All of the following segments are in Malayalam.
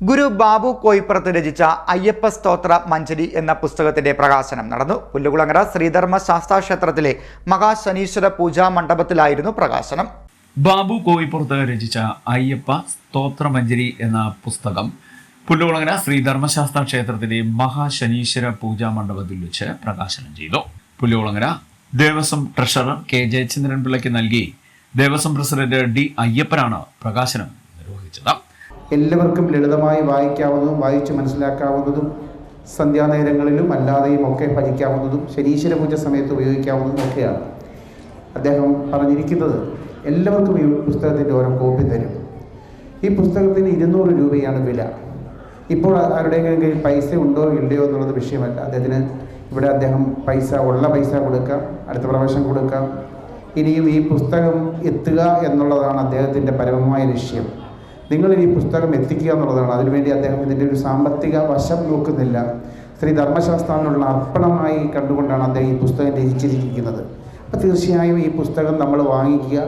ഗുരു ബാബു കോയിപ്പുറത്ത് രചിച്ച അയ്യപ്പ സ്തോത്ര മഞ്ജരി എന്ന പുസ്തകത്തിന്റെ പ്രകാശനം നടന്നു. പുല്ലുകുളങ്ങര ശ്രീധർമ്മ ശാസ്താ ക്ഷേത്രത്തിലെ മഹാശനീശ്വര പൂജാ മണ്ഡപത്തിലായിരുന്നു പ്രകാശനം. ബാബു കോയിപ്പുറത്ത് രചിച്ച അയ്യപ്പ സ്തോത്ര മഞ്ചരി എന്ന പുസ്തകം പുല്ലുകുളങ്ങര ശ്രീധർമ്മശാസ്ത്ര ക്ഷേത്രത്തിലെ മഹാശനീശ്വര പൂജാ മണ്ഡപത്തിൽ വെച്ച് പ്രകാശനം ചെയ്തു. പുല്ലുകുളങ്ങര ദേവസ്വം ട്രഷറർ കെ ജയചന്ദ്രൻ പിള്ളയ്ക്ക് നൽകി ദേവസ്വം പ്രസിഡന്റ് ഡി അയ്യപ്പനാണ് പ്രകാശനം നിർവഹിച്ചത്. എല്ലാവർക്കും ലളിതമായി വായിക്കാവുന്നതും വായിച്ച് മനസ്സിലാക്കാവുന്നതും സന്ധ്യാനേരങ്ങളിലും അല്ലാതെയും ഒക്കെ ഭജിക്കാവുന്നതും ശനീശ്വര പൂജ സമയത്ത് ഉപയോഗിക്കാവുന്നതും ഒക്കെയാണ്. അദ്ദേഹം പറഞ്ഞിരിക്കുന്നത് എല്ലാവർക്കും ഈ പുസ്തകത്തിന്റെ ഓരോ കോപ്പി തരും. ഈ പുസ്തകത്തിന് ഇരുന്നൂറ് രൂപയാണ് വില. ഇപ്പോൾ ആരുടെയെങ്കിലും കയ്യിൽ പൈസ ഉണ്ടോ ഇല്ലയോ എന്നുള്ളത് വിഷയമല്ല. അദ്ദേഹത്തിന് ഇവിടെ അദ്ദേഹം പൈസ ഉള്ള പൈസ കൊടുക്കാം അടുത്ത പ്രാവശ്യം കൊടുക്കാം. ഇനിയും ഈ പുസ്തകം എത്തുക എന്നുള്ളതാണ് അദ്ദേഹത്തിന്റെ പരമമായ ലക്ഷ്യം. നിങ്ങൾ ഈ പുസ്തകം എത്തിക്കുക എന്നുള്ളതാണ്. അതിനുവേണ്ടി അദ്ദേഹം ഇതിന്റെ ഒരു സാമ്പത്തിക വശം നോക്കുന്നില്ല. ശ്രീ ധർമ്മശാസ്ത്രാവിനുള്ള അർപ്പണമായി കണ്ടുകൊണ്ടാണ് അദ്ദേഹം ഈ പുസ്തകം രചിച്ചിരിക്കുന്നത്. അപ്പോൾ തീർച്ചയായും ഈ പുസ്തകം നമ്മൾ വാങ്ങിക്കുക.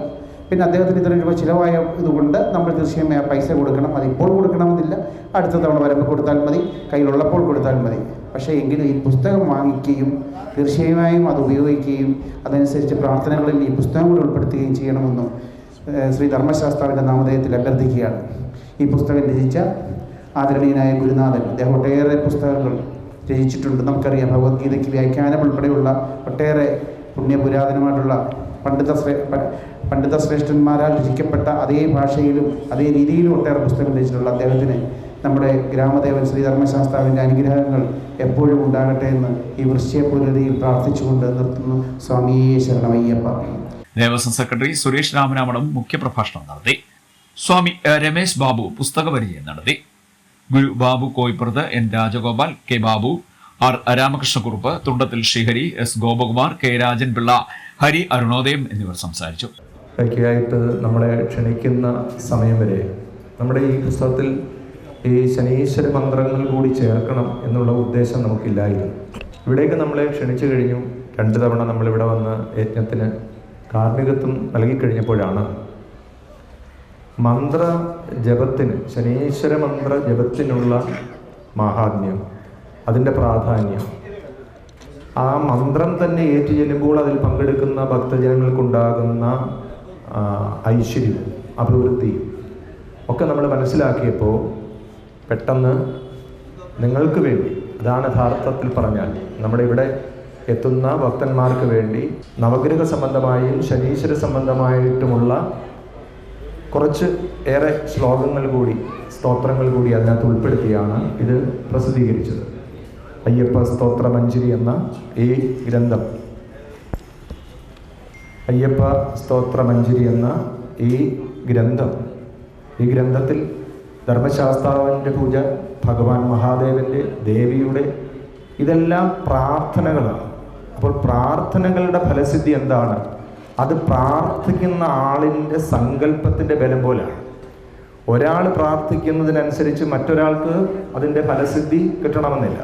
പിന്നെ അദ്ദേഹത്തിന് ഇത്ര രൂപ ചിലവായ ഇതുകൊണ്ട് നമ്മൾ തീർച്ചയായും പൈസ കൊടുക്കണം. അതിപ്പോൾ കൊടുക്കണമെന്നില്ല. അടുത്ത തവണ വരുമ്പോൾ കൊടുത്താൽ മതി. കയ്യിലുള്ളപ്പോൾ കൊടുത്താൽ മതി. പക്ഷേ എങ്കിലും ഈ പുസ്തകം വാങ്ങിക്കുകയും തീർച്ചയായും അത് ഉപയോഗിക്കുകയും അതനുസരിച്ച് പ്രാർത്ഥനകളിൽ ഈ പുസ്തകം കൂടി ഉൾപ്പെടുത്തുകയും ചെയ്യണമെന്നും ശ്രീ ധർമ്മശാസ്ത്രാവിന്റെ നാമധേയത്തിൽ അഭ്യർത്ഥിക്കുകയാണ്. ഈ പുസ്തകം രചിച്ച ആദരണീയനായ ഗുരുനാഥൻ അദ്ദേഹം ഒട്ടേറെ പുസ്തകങ്ങൾ രചിച്ചിട്ടുണ്ട്. നമുക്കറിയാം ഭഗവത്ഗീതയ്ക്ക് വ്യാഖ്യാനം ഉൾപ്പെടെയുള്ള ഒട്ടേറെ പുണ്യപുരാതനമായിട്ടുള്ള പണ്ഡിത ശ്രേ പണ്ഡിത ശ്രേഷ്ഠന്മാരാൽ രചിക്കപ്പെട്ട അതേ ഭാഷയിലും അതേ രീതിയിലും ഒട്ടേറെ പുസ്തകം രചിച്ചിട്ടുള്ള അദ്ദേഹത്തിന് നമ്മുടെ ഗ്രാമദേവൻ ശ്രീ ധർമ്മശാസ്ത്രാവിന്റെ അനുഗ്രഹങ്ങൾ എപ്പോഴും ഉണ്ടാകട്ടെ എന്ന് ഈ വൃശ്ചയപുലരിയിൽ പ്രാർത്ഥിച്ചുകൊണ്ട് നിർത്തുന്നു. സ്വാമിയേ ശരണമയ്യപ്പ. ദേവസ്വം സെക്രട്ടറി സുരേഷ് രാമനാമണം മുഖ്യപ്രഭാഷണം നടത്തി. സ്വാമി രമേശ് ബാബു പുസ്തക പരിചയം നടത്തി. ഗുരു ബാബു കോയിപ്പുറത്ത് N Rajagopal K Babu R Ramakrishnakurup Thundathil Sreehari S Gopakumar K Rajan Pillai Hari Arunodayam എന്നിവർ സംസാരിച്ചു. ഒക്കെയായിട്ട് നമ്മളെ ക്ഷണിക്കുന്ന സമയം വരെ നമ്മുടെ ഈ പുസ്തകത്തിൽ ഈ ശനീശ്വര മന്ത്രങ്ങൾ കൂടി ചേർക്കണം എന്നുള്ള ഉദ്ദേശം നമുക്കില്ലായിരുന്നു. ഇവിടേക്ക് നമ്മളെ ക്ഷണിച്ചു കഴിഞ്ഞു. രണ്ട് തവണ നമ്മളിവിടെ വന്ന് യജ്ഞത്തിന് കാർമ്മികത്വം നൽകിക്കഴിഞ്ഞപ്പോഴാണ് മന്ത്ര ജപത്തിന് ശനീശ്വര മന്ത്ര ജപത്തിനുള്ള മാഹാത്മ്യം അതിന്റെ പ്രാധാന്യം. ആ മന്ത്രം തന്നെ ഏറ്റു ചെല്ലുമ്പോൾ അതിൽ പങ്കെടുക്കുന്ന ഭക്തജനങ്ങൾക്കുണ്ടാകുന്ന ഐശ്വര്യം അഭിവൃദ്ധിയും ഒക്കെ നമ്മൾ മനസ്സിലാക്കിയപ്പോൾ പെട്ടെന്ന് നിങ്ങൾക്ക് വേണ്ടി അതാണ് യഥാർത്ഥത്തിൽ പറഞ്ഞാൽ നമ്മുടെ ഇവിടെ എത്തുന്ന ഭക്തന്മാർക്ക് വേണ്ടി നവഗ്രഹ സംബന്ധമായും ശനീശ്വര സംബന്ധമായിട്ടുമുള്ള കുറച്ച് ഏറെ ശ്ലോകങ്ങൾ കൂടി സ്തോത്രങ്ങൾ കൂടി അതിനകത്ത് ഉൾപ്പെടുത്തിയാണ് ഇത് പ്രസിദ്ധീകരിച്ചത്. അയ്യപ്പ സ്തോത്ര എന്ന ഈ ഗ്രന്ഥം. അയ്യപ്പ സ്തോത്ര എന്ന ഈ ഗ്രന്ഥം. ഈ ഗ്രന്ഥത്തിൽ ധർമ്മശാസ്താവിന്റെ പൂജ ഭഗവാൻ മഹാദേവന്റെ ദേവിയുടെ ഇതെല്ലാം പ്രാർത്ഥനകളാണ്. അപ്പോൾ പ്രാർത്ഥനകളുടെ ഫലസിദ്ധി എന്താണ്? അത് പ്രാർത്ഥിക്കുന്ന ആളിന്റെ സങ്കല്പത്തിന്റെ ബലം പോലെയാണ് ഒരാൾ പ്രാർത്ഥിക്കുന്നതിനനുസരിച്ച് മറ്റൊരാൾക്ക് അതിന്റെ ഫലസിദ്ധി കിട്ടണമെന്നില്ല.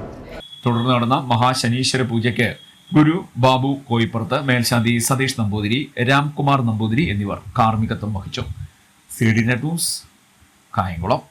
തുടർന്ന് നടന്ന മഹാശനീശ്വര പൂജയ്ക്ക് ഗുരു ബാബു കോയിപ്പുറത്ത് മേൽശാന്തി സതീഷ് നമ്പൂതിരി രാംകുമാർ നമ്പൂതിരി എന്നിവർ കാർമ്മികത്വം വഹിച്ചു. C D net news Kayamkulam.